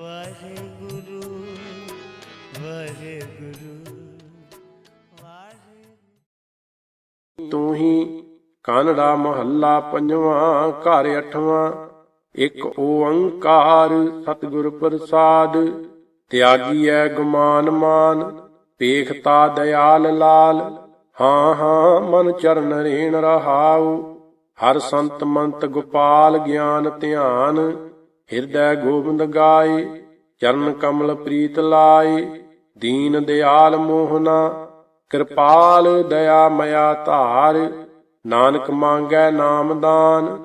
ਵਾਹਿਗੁਰੂ ਵਾਹਿਗੁਰੂ ਵਾਹਿਗੁਰੂ। ਤੂੰ ਹੀ ਕਾਨੜਾ ਮਹੱਲਾ ਪੰਜਵਾਂ, ਘਰ ਅਠਵਾਂ, ਇੱਕ ਓੰਕਾਰ ਸਤਿਗੁਰ ਪ੍ਰਸਾਦ ਤਿਆਗੀ ਐ ਗੁਮਾਨ ਮਾਨ ਪੇਖਤਾ ਦਿਆਲ ਲਾਲ, ਹਾਂ ਹਾਂ ਮਨ ਚਰਨ ਰੇਣ ਰਹਾਉ, ਹਰ ਸੰਤ ਮੰਤ ਗੋਪਾਲ ਗਿਆਨ ਧਿਆਨ ਹਿਰਦੈ ਗੋਬਿੰਦ ਗਾਏ, ਚਰਨ ਕਮਲ ਪ੍ਰੀਤ ਲਾਏ, ਦੀਨ ਦਿਆਲ ਮੋਹਨਾ, ਕਿਰਪਾਲ ਦਇਆ ਮਇਆ ਧਾਰ, ਨਾਨਕ ਮੰਗੈ ਨਾਮਦਾਨ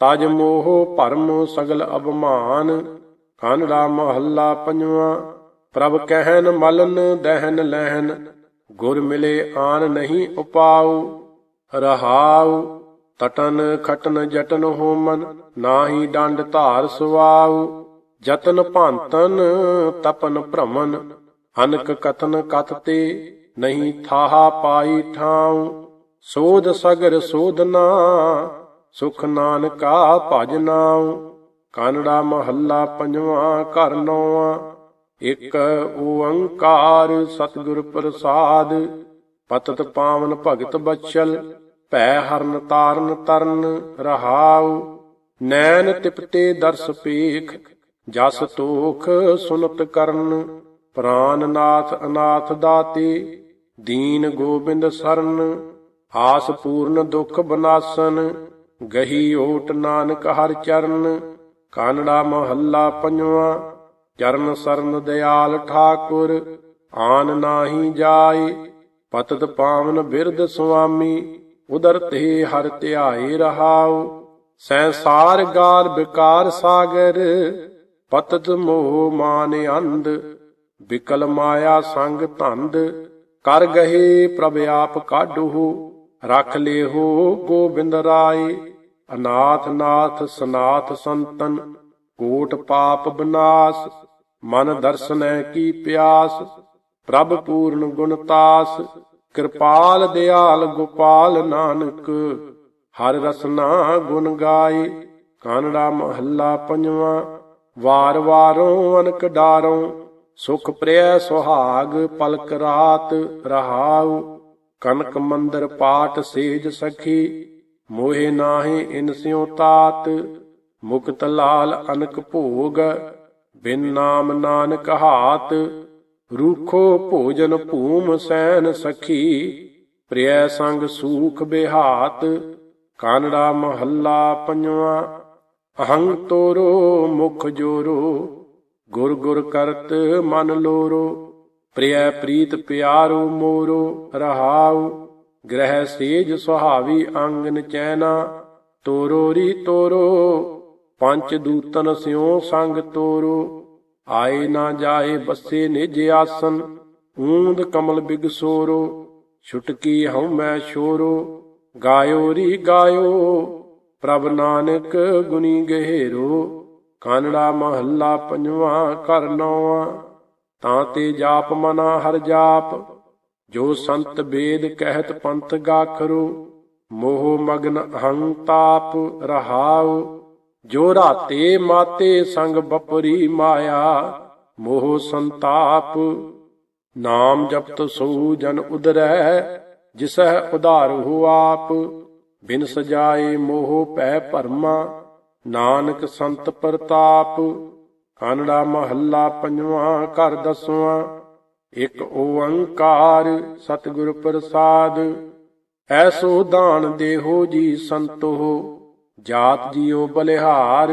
ਤਜ ਮੋਹ ਭਰਮ ਸਗਲ ਅਭਮਾਨ ਕਾਨੜਾ ਮਹੱਲਾ ਪੰਜਵਾਂ, ਪ੍ਰਭ ਕਹਿਨ ਮਲਨ ਦਹਿਨ ਲਹਿਨ, ਗੁਰ ਮਿਲੇ ਆਨ ਨਹੀਂ ਉਪਾਉ, ਰਹਾਉ, ਤਟਨ ਖਟਨ ਜਟਨ ਹੋਮਨ ਨਾਹੀ ਡੰਡ ਧਾਰ ਸੁਆਉ, ਜਤਨ ਭਾਂਤਨ ਤਪਨ ਭ੍ਰਮਨ ਅਨਕ ਕਤਨ ਕਥ ਤੇ ਨਹੀਂ ਥਾਹਾ ਪਾਈ ਠਾਉ, ਸੋਧ ਸਗਰ ਸੋਧਨਾ ਸੁਖ ਨਾਨਕਾ ਭਜ ਨਾਉ, ਕਾਨੜਾ ਮਹੱਲਾ ਪੰਜਵਾਂ ਘਰ ਨੌਵਾਂ, ਇੱਕ ਓੰਕਾਰ ਸਤਿਗੁਰ ਪ੍ਰਸਾਦ, ਪਤਤ ਪਾਵਨ ਭਗਤ ਬਚਲ, ਭੈ ਹਰਨ ਤਾਰਨ ਤਰਨ ਰਹਾਉ ਨੈਣ ਤਿਪਤੇ ਦਰਸ ਪੇਖ, ਜਸ ਤੋਖ ਸੁਨਤ ਕਰਨ ਪ੍ਰਾਨ ਨਾਥ ਅਨਾਥ ਦਾਤੇ, ਦੀਨ ਗੋਬਿੰਦ ਸਰਨ, ਆਸ ਪੂਰਨ ਦੁਖ ਬਨਾਸਨ, ਗਹੀ ਓਟ ਨਾਨਕ ਹਰ ਚਰਨ, ਕਾਨੜਾ ਮਹੱਲਾ ਪੰਜਵਾਂ, ਚਰਨ ਸਰਨ ਦਿਆਲ ਠਾਕੁਰ, ਆਨ ਨਾਹੀ ਜਾਏ, ਪਤਤ ਪਾਵਨ ਬਿਰਧ ਸੁਆਮੀ, ਉਦਰ ਤੇ ਹਰ ਧਿਆਏ ਰਹਾਓ ਸੰਸਾਰ ਗਾਰ ਵਿਕਾਰ ਸਾਗਰ, ਪਤਤ ਮੋਹ ਮਾਨ ਅੰਧ ਬਿਕਲ ਮਾਇਆ ਸੰਗ ਧੰਦ, ਕਰ ਗਏ ਪ੍ਰਭ ਆਪ ਕਾਢੂ ਰਖ ਲਿਓ ਗੋਬਿੰਦ ਰਾਏ, ਅਨਾਥ ਨਾਥ ਸਨਾਥ ਸੰਤਨ, ਕੋਟ ਪਾਪ ਬਨਾਸ, ਮਨ ਦਰਸ਼ਨੈ ਕੀ ਪਿਆਸ, ਪ੍ਰਭ ਪੂਰਨ ਗੁਣਤਾਸ ਕਿਰਪਾਲ ਦਿਆਲ ਗੋਪਾਲ ਨਾਨਕ। ਹਰ ਰਸਨਾ ਗੁਣ ਗਾਏ, ਕਾਨੜਾ ਮਹੱਲਾ ਪੰਜਵਾਂ। ਵਾਰ ਵਾਰੋਂ ਅਨਕ ਡਾਰੋਂ, ਸੁਖ ਪ੍ਰਿਆ ਸੁਹਾਗ ਪਲਕ ਰਾਤ ਰਹਾਉ। ਕਨਕ ਮੰਦਰ ਪਾਟ ਸੇਜ ਸਖੀ, ਮੋਹਿ ਨਾਹੀ ਇਨ ਸਿਉ ਤਾਤ। ਮੁਕਤ ਲਾਲ ਅਨਕ ਭੋਗ, ਬਿਨ ਨਾਮ ਨਾਨਕ ਹਾਤ। ਰੂਖੋ ਭੋਜਨ ਭੂਮ ਸੈਨ ਸਖੀ, ਪ੍ਰਿਆ ਸੰਗ ਸੂਖ ਬਿਹਾਤ। ਕਾਨੜਾ ਮਹੱਲਾ ਪੰਜਵਾਂ, ਅਹੰਗ ਤੋਰੋ, ਮੁਖ ਜੋਰੋ, ਗੁਰ ਗੁਰ ਕਰਤ ਮਨ ਲੋਰੋ, ਪ੍ਰਿਯ ਪ੍ਰੀਤ ਪਿਆਰੋ ਮੋਰੋ, ਰਹਾਉ, ਗ੍ਰਹਿ ਸੇਜ ਸੁਹਾਵੀ ਅੰਗਨ ਚੈਨਾ, ਤੋਰੋ ਰੀ ਤੋਰੋ ਪੰਜ ਦੂਤਨ ਸਿਉ ਸੰਗ ਤੋਰੋ, ਆਏ ਨਾ ਜਾਏ ਬੱਸੇ ਨਿਜ ਆਸਨ, ਊਂਦ ਕਮਲ ਬਿਗ ਸੋਰੋ, ਛੁਟਕੀ ਹਉ ਮੈਂ ਸ਼ੋਰੋ ਗਾਇਓ, ਰੀ ਗਾਇਓ, ਪ੍ਰਭ ਨਾਨਕ ਗੁਨੀ ਗਹਿਰੋ, ਕਾਨੜਾ ਮਹੱਲਾ ਪੰਜਵਾਂ ਕਰ ਨੌਵਾਂ, ਤਾਂ ਤੇ ਜਾਪ ਮਨਾ ਹਰ ਜਾਪ, ਜੋ ਸੰਤ ਬੇਦ ਕਹਿਤ ਪੰਥ ਗਾਖਰੋ, ਮੋਹ ਮਗਨ ਅਹੰ ਤਾਪ ਰਹਾਉ, ਜੋ ਰਾਤੇ ਮਾਤੇ ਸੰਗ ਬਪਰੀ ਮਾਇਆ, ਮੋਹ ਸੰਤਾਪ, ਨਾਮ ਜਪਤ ਸੋ ਜਨ ਉਦਰੈ ਜਿਸਹਿ ਉਧਾਰ ਹੋ ਆਪ, ਬਿਨ ਸਜਾਏ ਮੋਹ ਪੈ ਭਰਮਾ, ਨਾਨਕ ਸੰਤ ਪ੍ਰਤਾਪ, ਕਾਨੜਾ ਮਹੱਲਾ ਪੰਜਵਾਂ ਘਰ ਦਸਵਾਂ, ਇੱਕ ਓੰਕਾਰ ਸਤਿਗੁਰ ਪ੍ਰਸਾਦ, ਐਸੋ ਦਾਨ ਦੇਹੋ ਜੀ ਸੰਤੋ, ਜਾਤ ਜੀਓ ਬਲਿਹਾਰ,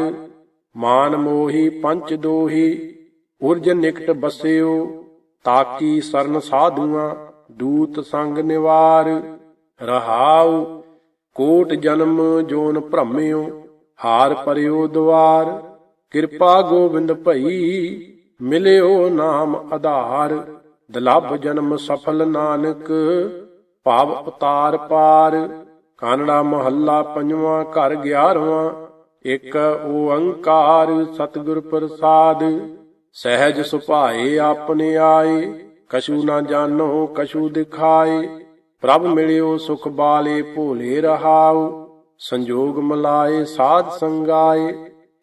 ਮਾਨ ਮੋਹੀ ਪੰਚ ਦੋਹੀ, ਉਰਜ ਨਿਕਟ ਬਸਿਓ, ਤਾਕੀ ਸਰਨ ਸਾਧੂਆਂ ਦੂਤ ਸੰਗ ਨਿਵਾਰ, ਰਹਾਉ, ਕੋਟ ਜਨਮ ਜੋਨ ਭ੍ਰਮਿਓ ਹਾਰ ਪਰਿਓ ਦਵਾਰ। ਕਿਰਪਾ ਗੋਬਿੰਦ ਭਈ, ਮਿਲਿਓ ਨਾਮ ਆਧਾਰ। ਦਲਭ ਜਨਮ ਸਫਲ ਨਾਨਕ, ਭਾਵ ਉਤਾਰ ਪਾਰ। ਕਾਨੜਾ ਮਹੱਲਾ ਪੰਜਵਾਂ, ਘਰ 11ਵਾਂ ਇੱਕ ਓੰਕਾਰ ਸਤਿਗੁਰ ਪ੍ਰਸਾਦ। ਸਹਿਜ ਸੁਭਾਏ ਆਪਣੇ ਆਏ। ਕਛੂ ਨਾ ਜਾਣੋ, ਕਛੂ ਦਿਖਾਏ। ਪ੍ਰਭ ਮਿਲਿਓ ਸੁਖ ਬਾਲੇ, ਭੋਲੇ ਰਹਾਉ। ਸੰਜੋਗ ਮਲਾਏ, ਸਾਧ ਸੰਗਾਏ।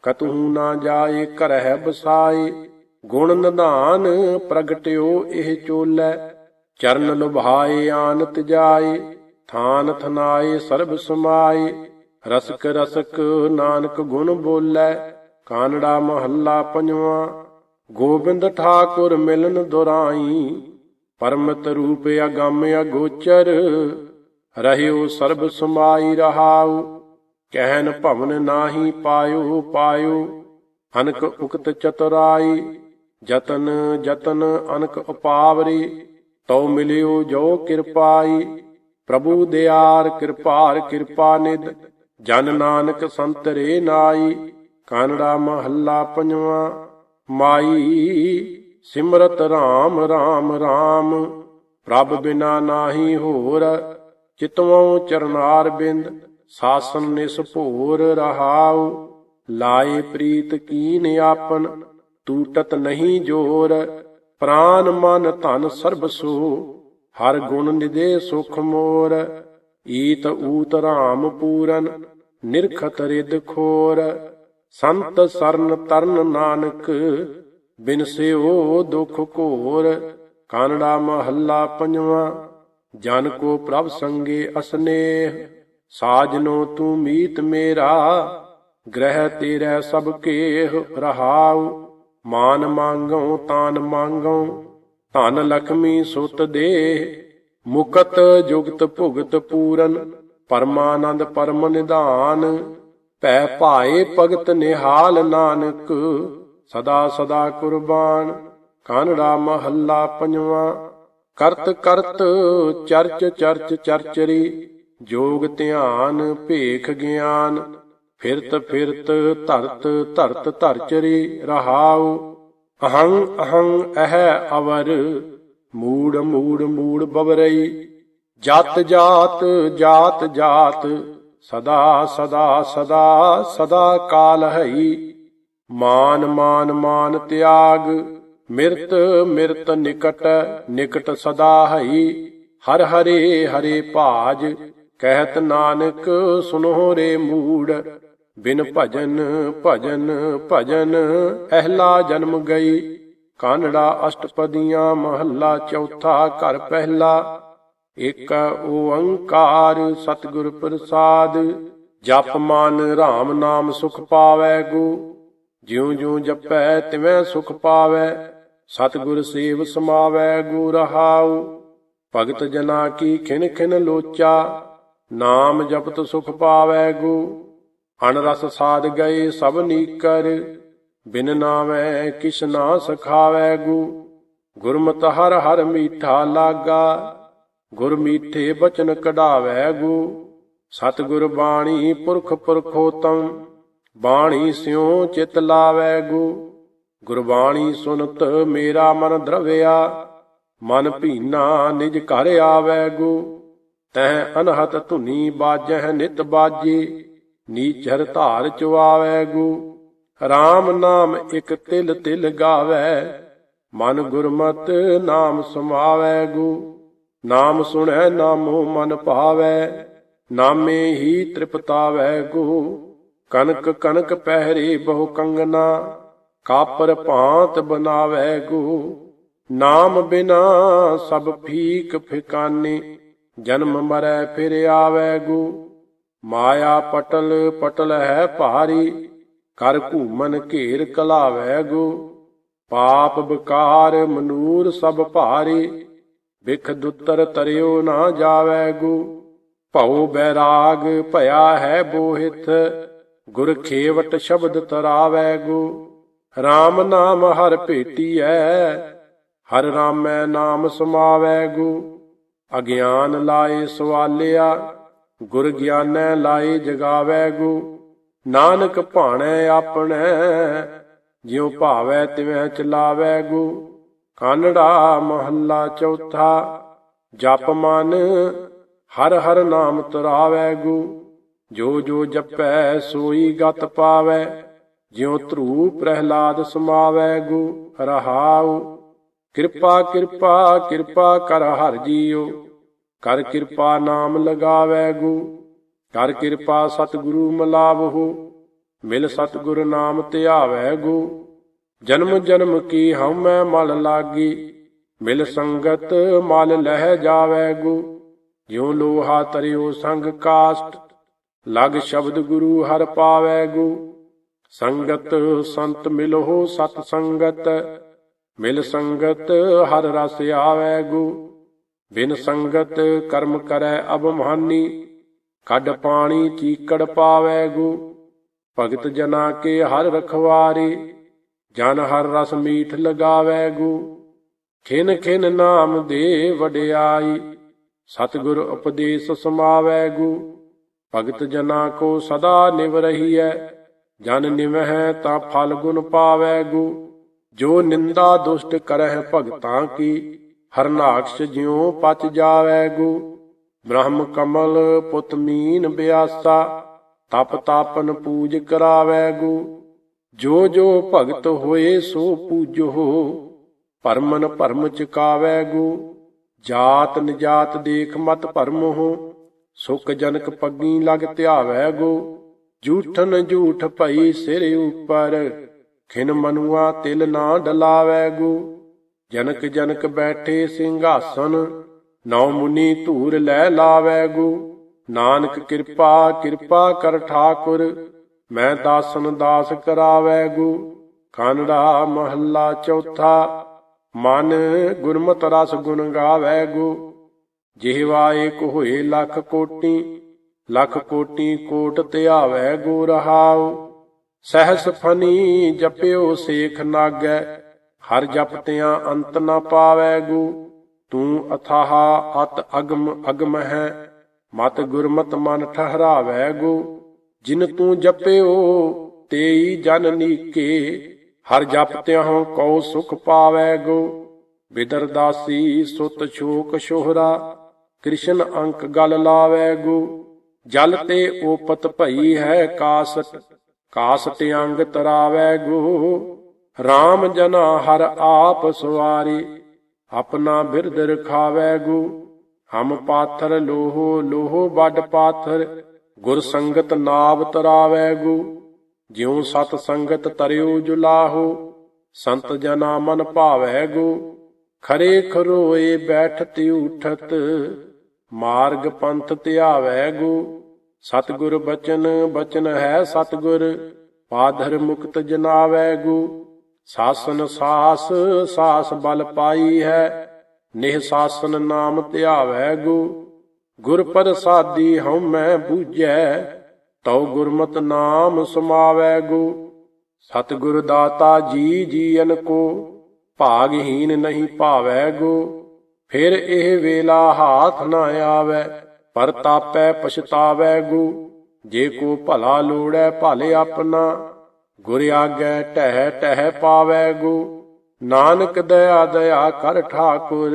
ਕਤਹੂ ਨਾ ਜਾਏ, ਘਰਹਿ ਬਸਾਏ। ਗੁਣ ਨਿਧਾਨ ਪ੍ਰਗਟਿਓ ਇਹ ਚੋਲੇ। ਚਰਨ ਲੁਭਾਏ, ਆਨਤ ਜਾਏ। ਥਾਨ ਥਨਾਏ, ਸਰਬ ਸਮਾਏ। ਰਸਕ ਰਸਕ, ਨਾਨਕ ਗੁਣ ਬੋਲੇ। ਕਾਨੜਾ ਮਹੱਲਾ ਪੰਜਵਾਂ। ਗੋਬਿੰਦ ਠਾਕੁਰ ਮਿਲਨ ਦੁਰਾਈ ਪਰਮਤ ਰੂਪ ਅਗੰਮ ਅਗੋਚਰ। ਰਹਿਓ ਸਰਬ ਸਮਾਈ ਰਹਾਉ, ਕਹਿਨ ਭਵਨ ਨਾਹੀ ਪਾਇਓ ਪਾਇਓ। ਅਨਕ ਉਕਤ ਚਤੁਰਾਈ, ਜਤਨ ਜਤਨ ਅਨਕ ਉਪਾਵਰੀ। ਤਉ ਮਿਲਿਓ ਜੋ ਕਿਰਪਾਈ, ਪ੍ਰਭੂ ਦਿਆਰ ਕਿਰਪਾਰ ਕਿਰਪਾ ਨਿਦ ਜਨ ਨਾਨਕ ਸੰਤਰੇ ਨਾਈ, ਕਾਨੜਾ ਮਹੱਲਾ ਪੰਜਵਾਂ। ਮਾਈ ਸਿਮਰਤ RAM RAM RAM ਪ੍ਰਭ ਬਿਨਾ ਨਾਹੀ ਹੋਰ, ਚਿਤਵੋਂ ਚਰਨਾਰ ਬਿੰਦ, ਸਾਸਨ ਨਿਸ ਭੋਰ ਰਹਾਉ। ਲਾਏ ਪ੍ਰੀਤ ਕੀਨ ਆਪਨ ਟੂਟਤ ਨਹੀਂ ਜੋਰ। ਪ੍ਰਾਨ ਮਨ ਧਨ ਸਰਬ ਸੋ, ਹਰ ਗੁਣ ਨਿਦੇ ਸੁਖ ਮੋਰ। ਈਤ ਊਤ ਰਾਮ ਪੂਰਨ, ਨਿਰਖਤ ਰਿਦ ਖੋਰ। ਸੰਤ ਸਰਨ ਤਰਨ ਨਾਨਕ, ਬਿਨ ਸਿਓ ਦੁਖ ਘੋਰ, ਕਾਨੜਾ ਮਹੱਲਾ ਪੰਜਵਾਂ, ਜਨ ਕੋ ਪ੍ਰਭ ਸੰਗੇ ਅਸਨੇਹ ਸਾਜਨੋ ਤੂੰ ਮੀਤ ਮੇਰਾ, ਗ੍ਰਹਿ ਤੇਰੇ ਸਭ ਕੇਹ ਰਹਾਉ, ਮਾਨ ਮੰਗਉ, ਤਾਨ ਮੰਗਉ, ਧਨ ਲਖਮੀ ਸੁਤ ਦੇ ਮੁਕਤ ਜੁਗਤ ਭੁਗਤ ਪੂਰਨ, ਪਰਮਾਨੰਦ ਪਰਮ ਨਿਧਾਨ ਭੈ ਭਾਏ ਭਗਤ ਨਿਹਾਲ ਨਾਨਕ, ਸਦਾ ਸਦਾ ਕੁਰਬਾਨ, ਕਾਨੜਾ ਮਹੱਲਾ ਪੰਜਵਾਂ। ਕਰਤ ਕਰਤ ਚਰਚ ਚਰਚ ਚਰਚਰੀ, ਜੋਗ ਧਿਆਨ ਭੇਖ ਗਿਆਨ, ਫਿਰਤ ਫਿਰਤ ਧਰਤ ਧਰਤ ਧਰਚਰੀ ਰਹਾਉ। ਅਹੰ ਅਹੰ ਅਹ ਅਵਰ, ਮੂੜ ਮੂੜ ਮੂੜ ਬਵਰਈ। ਜਤ ਜਾਤ ਜਾਤ ਜਾਤ ਸਦਾ ਸਦਾ ਸਦਾ ਸਦਾ ਕਾਲ ਹਈ ਮਾਨ ਮਾਨ ਮਾਨ ਤਿਆਗ, ਮਿਰਤ ਮਿਰਤ ਨਿਕਟ ਨਿਕਟ ਸਦਾ ਹਈ ਹਰ ਹਰੇ ਹਰੇ ਭਾਜ, ਕਹਿਤ ਨਾਨਕ, ਸੁਨੋ ਰੇ ਮੂੜ। ਬਿਨ ਭਜਨ ਭਜਨ ਭਜਨ, ਅਹਲਾ ਜਨਮ ਗਈ। ਕਾਨੜਾ ਅਸ਼ਟਪਦੀਆਂ ਮਹੱਲਾ ਚੌਥਾ ਘਰ ਪਹਿਲਾ। ਇਕ ਓੰਕਾਰ ਸਤਿਗੁਰ ਪ੍ਰਸਾਦ, ਜਪ ਮਨ RAM ਨਾਮ ਸੁਖ ਪਾਵੈ ਗੋ ਜਿਉ ਜਿਉ ਜਪੈ ਤਿਵੈ ਸੁਖ ਪਾਵੈ, ਸਤਿਗੁਰ ਸੇਵ ਸਮਾਵੈ ਗੋ ਰਹਾਉ ਭਗਤ ਜਨਾ ਕੀ ਖਿਨ ਖਿਨ ਲੋਚਾ, ਨਾਮ ਜਪਤ ਸੁਖ ਪਾਵੈ ਗੋ ਅਨਰਸ ਸਾਧ ਗਏ ਸਭ ਨੀਕਰ, ਬਿਨ ਨਾਮੈ ਕਿਛ ਨਾ ਸਖਾਵੈ ਗੋ ਗੁਰਮਤਿ ਹਰ ਹਰ ਮੀਠਾ ਲਾਗਾ ਗੁਰ ਮੀਠੇ ਬਚਨ ਕਢਾਵੈ ਗੋ। ਸਤਿਗੁਰ ਬਾਣੀ ਪੁਰਖ ਪੁਰਖੋਤਮ, ਬਾਣੀ ਸਿਉ ਚਿਤ ਲਾਵੈ ਗੋ। ਗੁਰਬਾਣੀ ਸੁਨਤ ਮੇਰਾ ਮਨ ਦਰਵਿਆ ਮਨ ਭੀਨਾ ਨਿਜ ਘਰ ਆਵੈ ਗੋ। ਤਹ ਅਨਹਤ ਧੁਨੀ ਬਾਜਹਿ ਨਿਤ ਬਾਜੀ, ਨੀਚਰ ਧਾਰ ਚੁਆਵੈ ਗੋ। RAM ਨਾਮ ਇਕ ਤਿਲ ਤਿਲ ਗਾਵੈ, ਮਨ ਗੁਰਮਤ ਨਾਮ ਸਮਾਵੈ ਗੋ। ਨਾਮ ਸੁਣੈ ਨਾਮੋ ਮਨ ਭਾਵੈ, ਨਾਮੇ ਹੀ ਤ੍ਰਿਪਤਾਵੈ ਗੋ ਕਨਕ ਕਨਕ ਪਹਿਰੇ ਬਹੁ ਕੰਗਨਾ, ਕਾਪਰ ਭਾਂਤ ਬਨਾਵੈ ਗੋ ਨਾਮ ਬਿਨਾ ਸਭ ਫੀਕ ਫਿਕਾਨੇ, ਜਨਮ ਮਰੈ ਫਿਰ ਆਵੈ ਗੋ ਮਾਇਆ ਪਟਲ ਪਟਲ ਹੈ ਭਾਰੀ ਕਰ ਘੂਮਨ ਘੇਰ ਕਲਾਵੈ ਗੋ ਪਾਪ ਬਕਾਰ ਮਨੂਰ ਸਭ ਭਾਰੀ ਵਿਖ ਦੁੱਤਰ ਤਰਿਓ ਨਾ ਜਾਵੈ ਗੋ। ਭਉ ਬੈਰਾਗ ਭਇਆ ਹੈ ਬੋਹਿਤ। ਗੁਰ ਖੇਵਟ ਸ਼ਬਦ ਤਰਾਵੈ ਗੋ। RAM ਨਾਮ ਹਰ ਭੇਟੀਐ। ਹਰ ਰਾਮੈ ਨਾਮ ਸਮਾਵੈ ਗੋ। ਅਗਿਆਨ ਲਾਏ ਸਵਾਲਿਆ। ਗੁਰ ਗਿਆਨੈ ਲਾਏ ਜਗਾਵੈ ਗੋ। ਨਾਨਕ ਭਾਣੈ ਆਪਣੈ। ਜਿਉ ਭਾਵੈ ਤਿਵੈ ਚਲਾਵੈ ਗੋ। ਕਾਨੜਾ ਮਹੱਲਾ ਚੌਥਾ, ਜਪ ਮਨ, ਹਰ ਹਰ ਨਾਮ ਤਰਾਵੈ ਗੋ ਜੋ ਜੋ ਜਪੈ ਸੋਈ ਗਤ ਪਾਵੈ, ਜਿਉ ਧਰੂ ਪ੍ਰਹਿਲਾਦ ਸਮਾਵੈ ਗੋ ਰਹਾਉ, ਕਿਰਪਾ ਕਿਰਪਾ ਕਿਰਪਾ ਕਰ ਹਰ ਜੀਉ। ਕਰ ਕਿਰਪਾ ਨਾਮ ਲਗਾਵੈ ਗੋ ਕਰ ਕਿਰਪਾ ਸਤਿਗੁਰੂ ਮਲਾਵਹੁ। ਮਿਲ ਸਤਿਗੁਰ ਨਾਮ ਧਿਆਵੈ ਗੋ ਜਨਮ ਜਨਮ ਕੀ ਹਉਮੈ ਮਲ ਲਾਗੀ, ਮਿਲ ਸੰਗਤ ਮਲ ਲਹਿ ਜਾਵੈ ਜਿਉ ਲੋਹਾ ਤਰਿਓ ਸੰਗ ਕਾਸਟ, ਲਗ ਸ਼ਬਦ ਗੁਰੂ ਹਰ ਪਾਵੈ ਗੋ। ਸੰਗਤ ਸੰਤ ਮਿਲੋ ਸਤ ਸੰਗਤ, ਮਿਲ ਸੰਗਤ ਹਰ ਰਸ ਆਵੈ ਗੋ। ਬਿਨ ਸੰਗਤ ਕਰਮ ਕਰੈ ਅਬਮਾਨੀ ਕੱਢ ਪਾਣੀ ਚੀਕੜ ਪਾਵੈ ਗੋ। ਭਗਤ ਜਨਾ ਕੇ ਹਰ ਰਖਵਾਰੇ ਜਨ ਹਰ ਰਸ ਮੀਠ ਲਗਾਵੈ ਗੋ। ਖਿਨ ਖਿਨ ਨਾਮ ਦੇ ਵਡਿਆਈ, ਸਤਿਗੁਰ ਉਪਦੇਸ਼ ਸਮਾਵੈ ਗੋ। ਭਗਤ ਜਨਾ ਕੋ ਸਦਾ ਨਿਵ ਰਹੀਐ, ਜਨ ਨਿਵਹਿ ਤਾਂ ਫਲ ਗੁਣ ਪਾਵੈ ਗੋ। ਜੋ ਨਿੰਦਾ ਦੁਸ਼ਟ ਕਰਹਿ ਭਗਤਾਂ ਕੀ ਹਰਨਾਕਸ਼ ਜਿਉ ਪਚ ਜਾਵੈ ਗੋ। ਬ੍ਰਹਮ ਕਮਲ ਪੁਤ ਮੀਨ ਬਿਆਸਾ, ਤਪ ਤਾਪਨ ਪੂਜ ਕਰਾਵੈ ਗੋ। ਜੋ ਜੋ ਭਗਤ ਹੋਏ ਸੋ ਪੂਜੋ। ਪਰਮਨ ਭਰਮ ਚਕਾਵੈ ਗੋ। ਜਾਤ ਨਿਜਾਤ ਦੇਖ ਮਤ ਭਰਮੋ ਸੁਖ ਜਨਕ ਪੱਗੀ ਲਗ ਧਿਆਵੈ ਗੋ। ਝੂਠਨ ਝੂਠ ਭਈ ਸਿਰ ਉਪਰ। ਖਿਨ ਮਨੁਆ ਤਿਲ ਨਾ ਡਲਾਵੈ ਗੋ। ਜਨਕ ਜਨਕ ਬੈਠੇ ਸਿੰਘਾਸਨ। ਨੌ ਮੁਨੀ ਧੂਰ ਲੈ ਲਾਵੈ ਗੋ। ਨਾਨਕ ਕਿਰਪਾ ਕਿਰਪਾ ਕਰ ਠਾਕੁਰ। ਮੈਂ ਦਾਸਨ ਦਾਸ ਕਰਾਵੈ ਗੋ ਕਾਨੜਾ ਮਹੱਲਾ ਚੌਥਾ। ਮਨ ਗੁਰਮਤ ਰਸ ਗੁਣ ਗਾਵੈ ਗੋ ਜਿਹਵਾ ਏਕ ਹੋਏ ਲੱਖ ਕੋਟੀ ਲੱਖ ਕੋਟੀ ਕੋਟ ਧਿਆਵੈ ਗੋ ਰਹਾਉ। ਸਹਸ ਫਨੀ ਜਪਿਓ ਸੇਖ ਨਾਗੈ, ਹਰ ਜਪਤਿਆਂ ਅੰਤ ਨਾ ਪਾਵੈ ਗੋ ਤੂੰ ਅਥਾਹ ਅਤ ਅਗਮ ਅਗਮ ਹੈ, ਮਤ ਗੁਰਮਤ ਮਨ ਠਹਰਾਵੈ ਗੋ ਜਿਨ ਤੂੰ ਜਪਿਓ, ਤੇਈ ਜਨ ਨੀਕੇ। ਹਰ ਜਪਤਿਆਂ ਕਉ ਸੁਖ ਪਾਵੈ ਗੋ। ਬਿਦਰਦਾਸੀ ਸੁਤ ਸ਼ੋਕ ਸ਼ੋਹਰਾ ਕ੍ਰਿਸ਼ਨ ਅੰਕ ਗਲ ਲਾਵੈ ਗੋ। ਜਲ ਤੇ ਓਪਤ ਭਈ ਹੈ ਕਾਸਟ ਕਾਸਟ ਅੰਗ ਤਰਾਵੈ ਗੋ। RAM ਜਨਾ ਹਰ ਆਪ ਸਵਾਰੀ, ਆਪਣਾ ਬਿਰਦ ਰਖਾਵੈ ਗੋ। ਹਮ ਪਾਥਰ ਲੋਹੋ ਲੋਹੋ ਵੱਡ ਪਾਥਰ ਗੁਰ ਸੰਗਤ ਨਾਵ ਤਰਾਵੈ ਗੋ, ਜਿਉ ਸਤ ਸੰਗਤ ਤਰਿਓ ਜੁਲਾਹੋ, ਸੰਤ ਜਨਾ ਮਨ ਭਾਵੈ ਗੋ, ਖਰੇ ਖਰੋਏ ਬੈਠਤ ਉਠਤ, ਮਾਰਗ ਪੰਥ ਧਿਆਵੈ ਗੋ, ਸਤਿਗੁਰ ਬਚਨ ਬਚਨ ਹੈ ਸਤਿਗੁਰ, ਪਾਧਰ ਮੁਕਤ ਜਨਾਵੈ ਗੋ, ਸਾਸਨ ਸਾਸ ਸਾਸ ਬਲ ਪਾਈ ਹੈ, ਨਿਹ ਸਾਸਨ ਨਾਮ ਧਿਆਵੈ ਗੋ ਗੁਰ ਪ੍ਰਸਾਦੀ ਹਉਮੈ ਬੂਝੈ, ਤਉ ਗੁਰਮਤ ਨਾਮ ਸਮਾਵੈ ਗੋ। ਸਤਿਗੁਰ ਦਾਤਾ ਜੀ ਜੀਵਨ ਕੋ, ਭਾਗਹੀਨ ਨਹੀਂ ਭਾਵੈ ਗੋ। ਫਿਰ ਇਹ ਵੇਲਾ ਹਾਥ ਨਾ ਆਵੈ, ਪਰ ਤਾਪੈ ਪਛਤਾਵੈ ਗੋ। ਜੇ ਕੋ ਭਲਾ ਲੋੜੈ, ਭਲੇ ਆਪਣਾ। ਗੁਰ ਆਗੈ ਟਹਿ ਟਹਿ ਪਾਵੈ ਗੋ। ਨਾਨਕ ਦਇਆ ਦਇਆ ਕਰ ਠਾਕੁਰ।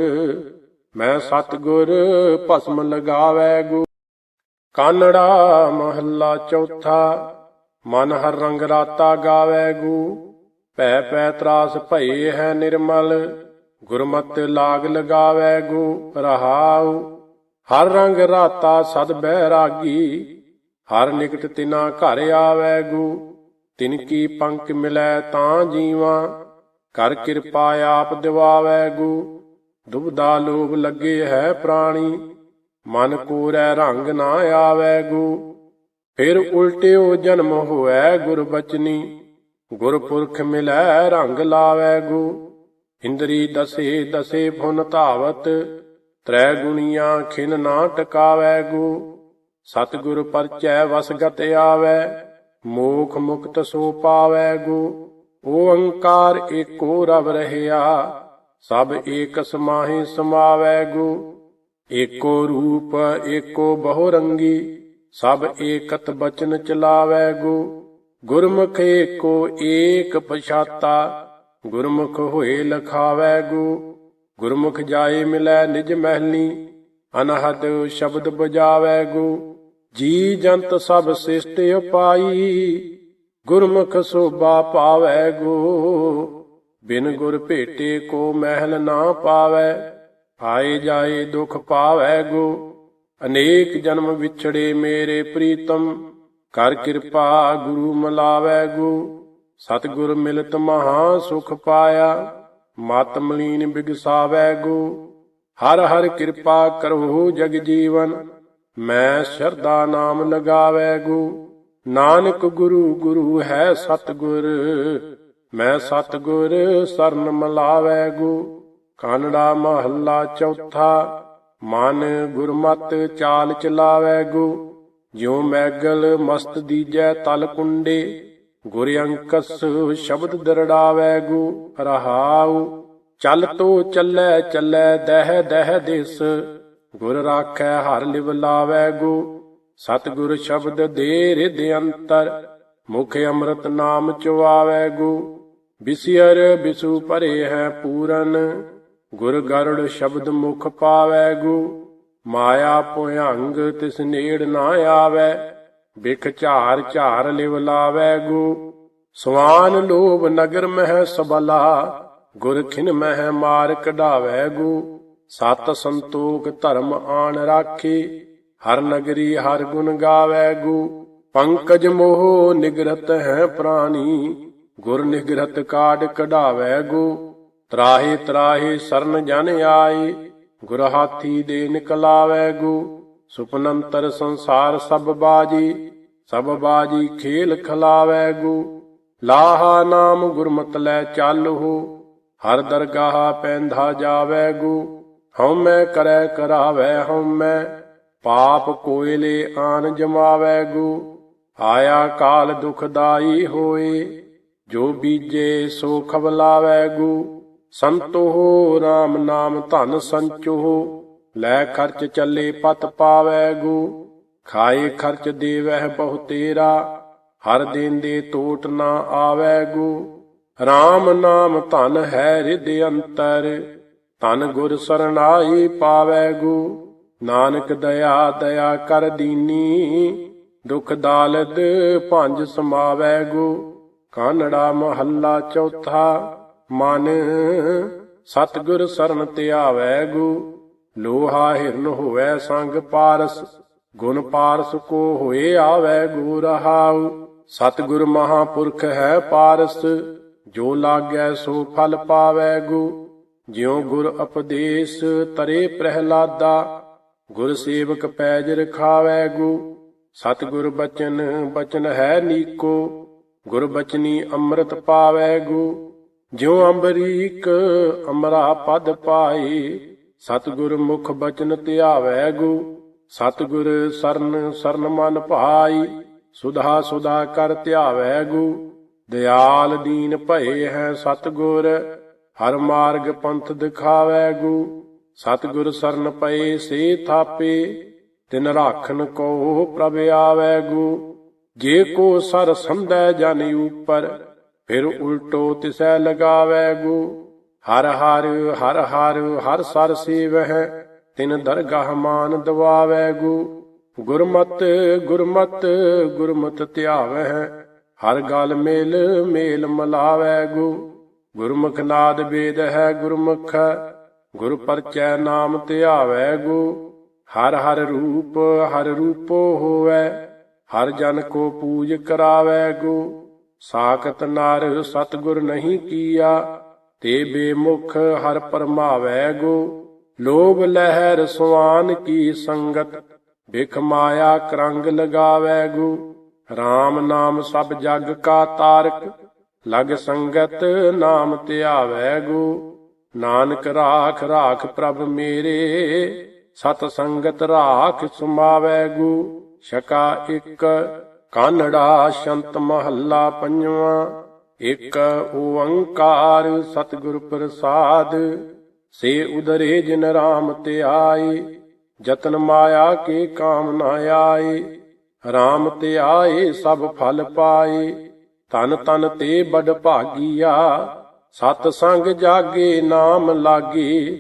ਮੈਂ ਸਤਿਗੁਰ ਭਸਮ ਲਗਾਵੈ ਗੋ। ਕਾਨੜਾ ਮਹੱਲਾ ਚੌਥਾ, ਮਨ ਹਰ ਰੰਗ ਰਾਤਾ ਗਾਵੈ ਗੂ। ਭੈ ਪੈ ਤਰਾਸ ਭਏ ਹੈ ਨਿਰਮਲ, ਗੁਰਮਤਿ ਲਾਗ ਲਗਾਵੈ ਗੂ, ਰਹਾਉ। ਹਰ ਰੰਗ ਰਾਤਾ ਸਦ ਬਹਿਰਾਗੀ ਹਰ ਨਿਕਟ ਤਿਨਾ ਘਰ ਆਵੈ ਗੂ। ਤਿਨ ਕੀ ਪੰਕ ਮਿਲੈ ਤਾਂ ਜੀਵਾ, ਕਰ ਕਿਰਪਾ ਆਪ ਦਿਵਾਵੈ ਗੂ। ਦੁਬਦਾ ਲੋਭ ਲੱਗੇ ਹੈ ਪ੍ਰਾਣੀ। ਮਨ ਕੋਰੈ ਰੰਗ ਨਾ ਆਵੈ ਗੋ। ਫਿਰ ਉਲਟਿਓ ਜਨਮ ਹੋਐ ਗੁਰ ਬਚਨੀ ਗੁਰਪੁਰਖ ਮਿਲੈ ਰੰਗ ਲਾਵੈ ਗੋ। ਇੰਦਰੀ ਦਸੇ ਦਸੇ ਫੁਨ ਧਾਵਤ। ਤ੍ਰੈ ਗੁਣੀਆਂ ਖਿਨ ਨਾ ਟਕਾਵੈ ਗੋ। ਸਤਿਗੁਰ ਪਰਚੈ ਵਸਗਤ ਆਵੈ। ਮੋਖ ਮੁਕਤ ਸੋ ਪਾਵੈ ਗੋ। ਓੰਕਾਰ ਏਕੋ ਰਵ ਰਹਿਆ। ਸਭ ਏਕ ਸਮਾਹੀ ਸਮਾਵੈ ਗੋ ਏਕੋ ਰੂਪ, ਏਕੋ ਬਹੁ ਰੰਗੀ ਸਭ ਏਕਤ ਬਚਨ ਚਲਾਵੈ ਗੋ ਗੁਰਮੁਖ ਏਕੋ ਏਕ ਪਛਾਤਾ, ਗੁਰਮੁਖ ਹੋਏ ਲਖਾਵੈ ਗੋ ਗੁਰਮੁਖ ਜਾਏ ਮਿਲੈ ਨਿਜ ਮਹਿਲੀ, ਅਨਹਦ ਸ਼ਬਦ ਬਜਾਵੈ ਗੋ ਜੀ ਜੰਤ ਸਭ ਸਿਸ਼ਟ ਉਪਾਈ, ਗੁਰਮੁਖ ਸੋਭਾ ਪਾਵੈ ਗੋ ਬਿਨ ਗੁਰ ਭੇਟੇ ਕੋ ਮਹਿਲ ਨਾ ਪਾਵੈ ਆਏ ਜਾਏ ਦੁਖ ਪਾਵੈ ਗੋ ਅਨੇਕ ਜਨਮ ਵਿਛੜੇ ਮੇਰੇ ਪ੍ਰੀਤਮ, ਕਰ ਕਿਰਪਾ ਗੁਰੂ ਮਲਾਵੈ ਗੋ ਸਤਿਗੁਰ ਮਿਲਤ ਮਹਾ ਸੁਖ ਪਾਇਆ, ਮਤ ਮਲੀਨ ਬਿਗਸਾਵੈ ਗੋ ਹਰ ਹਰ ਕਿਰਪਾ ਕਰੋ ਜਗ ਜੀਵਨ, ਮੈਂ ਸ਼ਰਦਾ ਨਾਮ ਲਗਾਵੈ ਗੋ ਨਾਨਕ ਗੁਰੂ ਗੁਰੂ ਹੈ ਸਤਿਗੁਰ। ਮੈਂ ਸਤਿਗੁਰ ਸਰਨ ਮਲਾਵੈ ਗੋ, ਕਾਨੜਾ ਮਹੱਲਾ ਚੌਥਾ, ਮਨ ਗੁਰਮਤ ਚਾਲ ਚਲਾਵੈ ਗੋ, ਜਿਉ ਮੈਗਲ ਮਸਤ ਦੀਜੈ ਤਲ ਕੁੰਡੇ, ਗੁਰ ਅੰਕਸ ਸ਼ਬਦ ਦਰੜਾਵੈ ਗੋ, ਰਹਾਉ, ਚੱਲ ਤੋ ਚੱਲੈ ਚੱਲੈ ਦਹਿ ਦਹਿ ਦਿਸ, ਗੁਰ ਰਾਖੈ ਹਰ ਲਿਵ ਲਾਵੈ ਗੋ, ਸਤਿਗੁਰ ਸ਼ਬਦ ਦੇ ਰਿਦ ਅੰਤਰ, ਮੁਖ ਅੰਮ੍ਰਿਤ ਨਾਮ ਚੁਆਵੈ ਗੋ ਬਿਸਿਅਰ ਬਿਸੂ ਭਰੇ ਹੈ ਪੂਰਨ, ਗੁਰ ਗਰੜ ਸ਼ਬਦ ਮੁਖ ਪਾਵੈ ਗੋ, ਮਾਇਆ ਭੁਯੰਗ ਤਿਸ ਨੇੜ ਨਾ ਆਵੈ, ਬਿਖ ਝਾਰ ਝਾਰ ਲਿਵ ਲਾਵੈ ਗੋ। ਸਵਾਨ ਲੋਭ ਨਗਰ ਮਹਿ ਸਬਲਾ ਗੁਰ ਖਿਨ ਮਹਿ ਮਾਰ ਕਢਾਵੈ ਗੋ। ਸਤ ਸੰਤੋਖ ਧਰਮ ਆਣ ਰਾਖੇ, ਹਰ ਨਗਰੀ ਹਰ ਗੁਣ ਗਾਵੈ ਗੋ। ਪੰਕਜ ਮੋਹ ਨਿਗਰਤ ਹੈ ਪ੍ਰਾਣੀ ਗੁਰ ਨਿਗਰਤ ਕਾਢ ਕਢਾਵੈ ਗੋ, ਤਰਾਹੇ ਤਰਾਹੇ ਸਰਨ ਜਨ ਆਏ, ਗੁਰ ਹਾਥੀ ਦੇ ਨਿਕਲਾਵੈ ਗੋ, ਸੁਪਨੰਤਰ ਸੰਸਾਰ ਸਭ ਬਾਜੀ ਸਭ ਬਾਜੀ ਖੇਲ ਖਲਾਵੈ ਗੋ। ਲਾਹਾ ਨਾਮ ਗੁਰਮਤ ਲੈ ਚੱਲਹੁ ਹਰ ਦਰਗਾਹ ਪੈਂਧਾ ਜਾਵੈ ਗੋ। ਹਉਮੈ ਕਰੈ ਕਰਾਵੈ ਹਉਮੈ, ਪਾਪ ਕੋਇਲੇ ਆਨ ਜਮਾਵੈ ਗੋ। ਆਇਆ ਕਾਲ ਦੁਖਦਾਈ ਹੋਏ ਜੋ ਬੀਜੇ ਸੋ ਖਬਲਾਵੈ ਗੋ। ਸੰਤੋ RAM ਨਾਮ ਧਨ ਸੰਚੋਹ ਲੈ ਖਰਚ ਚੱਲੇ ਪਤ ਪਾਵੈ ਗੋ। ਖਾਏ ਖਰਚ ਦੇਵਹਿ ਬਹੁ ਤੇਰਾ। ਹਰ ਦਿਨ ਦੇ ਟੋਟ ਨਾ ਆਵੈ ਗੋ। RAM ਨਾਮ ਧਨ ਹੈ ਰਿਦ ਅੰਤਰ। ਧਨ ਗੁਰ ਸਰਨਾਈ ਪਾਵੈ ਗੋ। ਨਾਨਕ ਦਇਆ ਦਇਆ ਕਰ ਦੀਨੀ। ਦੁਖ ਦਾਲਦ ਭੰਜ ਸਮਾਵੈ ਗੋ। ਕਾਨੜਾ ਮਹੱਲਾ ਚੌਥਾ, ਮਨ ਸਤਿਗੁਰ ਸਰਨ ਧਿਆਵੈ ਗੋ ਲੋਹਾ ਹਿਰਨ ਹੋਵੈ ਸੰਗ ਪਾਰਸ, ਗੁਣ ਪਾਰਸ ਕੋ ਹੋਏ ਆਵੈ ਗੋ ਰਹਾਉ। ਸਤਿਗੁਰ ਮਹਾਪੁਰਖ ਹੈ ਪਾਰਸ, ਜੋ ਲਾਗੈ ਸੋ ਫਲ ਪਾਵੈ ਗੋ ਜਿਉ ਗੁਰ ਉਪਦੇਸ਼ ਤਰੇ ਪ੍ਰਹਿਲਾਦਾ, ਗੁਰ ਸੇਵਕ ਪੈਜ ਰਖਾਵੈ ਗੋ ਸਤਿਗੁਰ ਬਚਨ ਬਚਨ ਹੈ ਨੀਕੋ ਗੁਰਬਚਨੀ ਅੰਮ੍ਰਿਤ ਪਾਵੈ ਗੋ। ਜਿਉ ਅੰਬਰੀਕ ਅਮਰਾ ਪਦ ਪਾਈ ਸਤਿਗੁਰ ਮੁਖ ਬਚਨ ਧਿਆਵੈ ਗੋ। ਸਤਿਗੁਰ ਸਰਨ ਸਰਨ ਮਨ ਭਾਈ, ਸੁਧਾ ਸੁਧਾ ਕਰ ਧਿਆਵੈ ਗੋ। ਦਿਆਲ ਦੀਨ ਭਏ ਹੈ ਸਤਿਗੁਰ, ਹਰ ਮਾਰਗ ਪੰਥ ਦਿਖਾਵੈ ਗੋ। ਸਤਿਗੁਰ ਸਰਨ ਪਏ, ਸੇ ਥਾਪੇ, ਤਿਨ ਰਾਖਨ ਕੋ ਪ੍ਰਭ ਆਵੈ ਗੋ। ਜੇ ਕੋ ਸਰ ਸੰਧੈ ਜਨ ਉਪਰ, ਫਿਰ ਉਲਟੋ ਤਿਸੈ ਲਗਾਵੈ ਗੋ। ਹਰ ਹਰ ਹਰ ਹਰ ਹਰ ਸਰ ਸੇਵਹਿ, ਤਿਨ ਦਰਗਾਹ ਮਾਨ ਦਵਾਵੈ ਗੋ। ਗੁਰਮਤ ਗੁਰਮਤ ਗੁਰਮਤ ਧਿਆਵਹਿ, ਹਰ ਗਲ ਮੇਲ ਮੇਲ ਮਲਾਵੈ ਗੋ। ਗੁਰਮੁਖ ਨਾਦ ਵੇਦ ਹੈ ਗੁਰਮੁਖ, ਗੁਰ ਪਰਚੈ ਨਾਮ ਧਿਆਵੈ ਗੋ। ਹਰ ਹਰ ਰੂਪ, ਹਰ ਰੂਪੋ ਹੋਵੈ ਹਰ ਜਨ ਕੋ ਪੂਜ ਕਰਾਵੈ ਗੋ ਸਾਖਤ ਨਰ ਸਤਗੁਰ ਨਹੀਂ ਕੀਆ। ਤੇ ਬੇਮੁਖ ਹਰ ਪਰਮਾਵੈ ਗੋ ਲੋਭ ਲਹਿਰ ਸੁਆਨ ਕੀ ਸੰਗਤ। ਬਿਖ ਮਾਇਆ ਕਰੰਗ ਲਗਾਵੈ ਗੋ RAM ਨਾਮ ਸਭ ਜਗ ਕਾ ਤਾਰਕ। ਲਗ ਸੰਗਤ ਨਾਮ ਧਿਆਵੈ ਗੋ ਨਾਨਕ ਰਾਖ ਰਾਖ ਪ੍ਰਭ ਮੇਰੇ। ਸਤ ਸੰਗਤ ਰਾਖ ਸੁਮਾਵੈ ਗੋ ਸ਼ਕਾ ਇੱਕ ਕਾਨੜਾ ਸ਼ੰਤ ਮਹੱਲਾ ਪੰਜਵਾ, ਇੱਕ ਓੰਕਾਰ ਸਤਿਗੁਰ ਪ੍ਰਸਾਦ, ਸੇ ਉਦਰੇ ਜਿਨ ਰਾਮ ਤੇ ਆਏ, ਜਤਨ ਮਾਇਆ ਕੇ ਕਾਮ ਨਾ ਆਏ, ਰਾਮ ਤੇ ਆਏ ਸਭ ਫਲ ਪਾਏ ਤਨ ਤਨ ਤੇ ਬੜ ਭਾਗੀਆ, ਸਤ ਸੰਗ ਜਾਗੇ ਨਾਮ ਲਾਗੇ,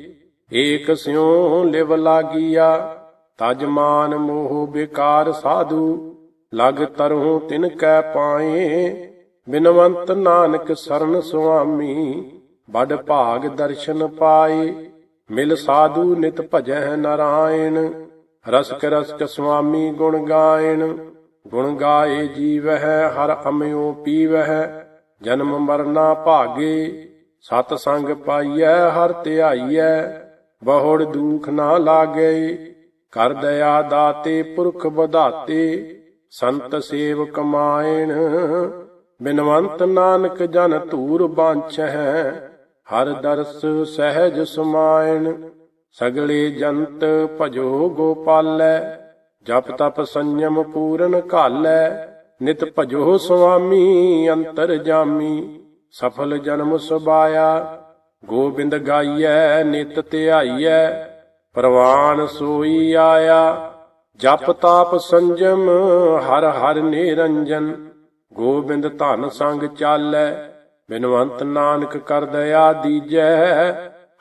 ਏਕ ਸਿਉ ਲਿਵ ਲਾਗੀਆ ਤਜ ਮਾਨ ਮੋਹ ਬਿਕਾਰ ਸਾਧੂ, ਲਗ ਤਰਹੁ ਤਿਨ ਕੈ ਪਾਏ। ਬਿਨਵੰਤ ਨਾਨਕ ਸਰਨ ਸੁਆਮੀ ਬੜ ਭਾਗ ਦਰਸ਼ਨ ਪਾਏ। ਮਿਲ ਸਾਧੂ ਨਿਤ ਭਜੈ ਨਰਾਇਣ, ਰਸਕ ਰਸਕ ਸੁਆਮੀ ਗੁਣ ਗਾਇਣ। ਗੁਣ ਗਾਏ ਜੀਵਹਿ, ਹਰ ਅਮਿਓ ਪੀਵਹਿ। ਜਨਮ ਮਰਨਾ ਭਾਗੇ ਸਤ ਸੰਗ ਪਾਈਐ, ਹਰ ਧਿਆਈਐ। ਬਹੁੜ ਦੁਖ ਨਾ ਲਾਗੇ। ਕਰ ਦਇਆ ਦਾਤੇ ਪੁਰਖ ਵਧਾਤੇ, ਸੰਤ ਸੇਵ ਕਮਾਇਣ ਬਿਨਵੰਤ ਨਾਨਕ ਜਨ ਧੂਰ ਬਾਂਛੈ ਹਰ ਦਰਸ ਸਹਿਜ ਸਮਾਇਣ। ਸਗਲੇ ਜੰਤ ਭਜੋ ਗੋਪਾਲੈ, ਜਪ ਤਪ ਸੰਯਮ ਪੂਰਨ ਘਾਲੈ। ਨਿਤ ਭਜੋ ਸੁਆਮੀ ਅੰਤਰ ਜਾਮੀ, ਸਫਲ ਜਨਮ ਸੁਬਾਇਆ ਗੋਬਿੰਦ ਗਾਈਐ, ਨਿਤ ਧਿਆਈਐ। ਪ੍ਰਵਾਨ ਸੋਈ ਆਇਆ, ਜਪ ਤਾਪ ਸੰਜਮ, ਹਰ ਹਰ ਨਿਰੰਜਨ। ਗੋਬਿੰਦ ਧਨ ਸੰਗ ਚਾਲੈ, ਬਿਨਵੰਤ ਨਾਨਕ ਕਰ ਦਇਆ ਦੀਜੈ।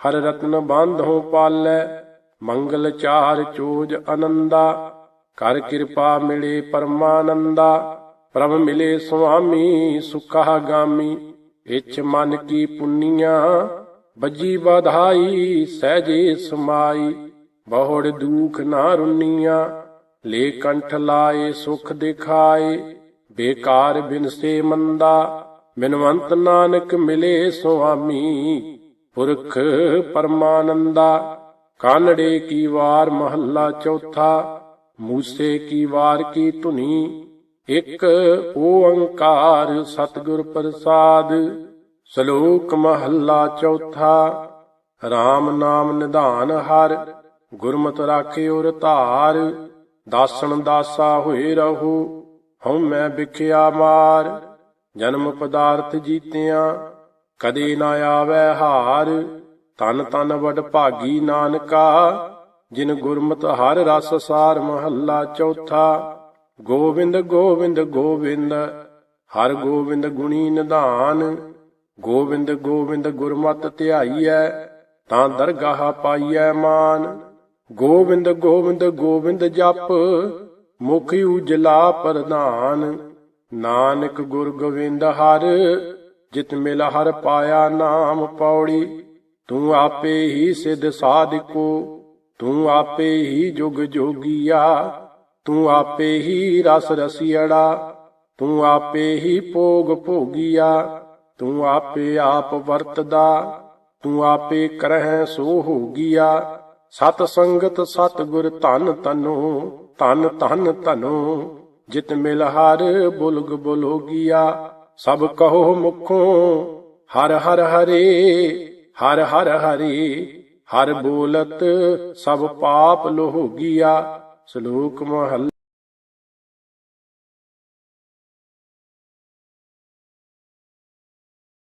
ਹਰ ਰਤਨ ਬਾਂਧੋ ਪਾਲੈ, ਮੰਗਲ ਚਾਰ ਚੋਜ ਅਨੰਦਾ। ਕਰ ਕਿਰਪਾ ਮਿਲੇ ਪਰਮਾਨੰਦਾ, ਪ੍ਰਭ ਮਿਲੇ ਸੁਆਮੀ ਸੁਖਾ ਗਾਮੀ ਇਛ ਮਨ ਕੀ ਪੁੰਨੀਆਂ ਬੱਜੀ ਵਧਾਈ, ਸਹਿਜੇ ਸਮਾਈ, ਬਹੁੜ ਦੁਖ ਨਾ ਰੁਨੀਆਂ, ਲੇ ਕੰਠ ਲਾਏ, ਸੁਖ ਦਿਖਾਏ, ਬੇਕਾਰ ਬਿਨਸੇ ਮੰਦਾ, ਬਿਨਵੰਤ ਨਾਨਕ ਮਿਲੇ ਸੁਆਮੀ, ਪੁਰਖ ਪਰਮਾਨੰਦਾ, ਕਾਨੜੇ ਕੀ ਵਾਰ ਮਹੱਲਾ ਚੌਥਾ, ਮੂਸੇ ਕੀ ਵਾਰ ਕੀ ਧੁਨੀ, ਇਕ ਓੰਕਾਰ ਸਤਿਗੁਰ ਪ੍ਰਸਾਦ ਸ਼ਲੋਕ ਮਹੱਲਾ ਚੌਥਾ RAM ਨਾਮ ਨਿਧਾਨ ਹਰ, ਗੁਰਮਤਿ ਰਾਖਿਓ ਰਧਾਰ ਦਾਸਨ ਦਾਸਾ ਹੋਏ ਰਹੋ, ਹਉ ਮੈਂ ਵਿਖਿਆ ਮਾਰ, ਜਨਮ ਪਦਾਰਥ ਜੀਤਿਆਂ, ਕਦੇ ਨਾ ਆਵੈ ਹਾਰ, ਤਨ ਤਨ ਵਡ ਭਾਗੀ ਨਾਨਕਾ, ਜਿਨ ਗੁਰਮਤਿ ਹਰ ਰਸ ਸਾਰ ਮਹੱਲਾ ਚੌਥਾ ਗੋਬਿੰਦ ਗੋਬਿੰਦ ਗੋਬਿੰਦ ਹਰ ਗੋਬਿੰਦ ਗੁਣੀ ਨਿਧਾਨ ਗੋਬਿੰਦ ਗੋਬਿੰਦ ਗੁਰਮਤਿ ਧਿਆਈਐ, ਤਾਂ ਦਰਗਾਹ ਪਾਈਐ ਮਾਨ। ਗੋਬਿੰਦ ਗੋਬਿੰਦ ਗੋਬਿੰਦ ਜਪ, ਮੁਖ ਉਜਲਾ ਪ੍ਰਧਾਨ। ਨਾਨਕ ਗੁਰ ਗੋਬਿੰਦ ਹਰ, ਜਿਤ ਮਿਲ ਹਰ ਪਾਇਆ ਨਾਮ ਪੌੜੀ। ਤੂੰ ਆਪੇ ਹੀ ਸਿਧ ਸਾਧਿਕੋ, ਤੂੰ ਆਪੇ ਹੀ ਜੁਗ ਜੋਗੀਆ। ਤੂੰ ਆਪੇ ਹੀ ਰਸ ਰਸੀੜਾ, ਤੂੰ ਆਪੇ ਹੀ ਭੋਗ ਭੋਗੀਆ। ਤੂੰ ਆਪੇ ਆਪ ਵਰਤਦਾ, ਤੂੰ ਆਪੇ ਕਰਹਿ ਸੋ ਹੋਗੀਆ ਸਤ ਸੰਗਤ ਸਤ ਗੁਰ ਧਨ ਤਨੋ ਧਨ ਧਨ ਤਨੋ ਜਿਤ ਮਿਲ ਹਰ ਬੁਲਗ ਬੁਲੋਗੀਆ। ਸਭ ਕਹੋ ਮੁਖੋਂ, ਹਰ ਹਰ ਹਰੇ, ਹਰ ਹਰ ਹਰੇ, ਹਰ ਬੋਲਤ ਸਭ ਪਾਪ ਲੋਹਗੀਆ। ਸ਼ਲੋਕ ਮਹੱਲਾ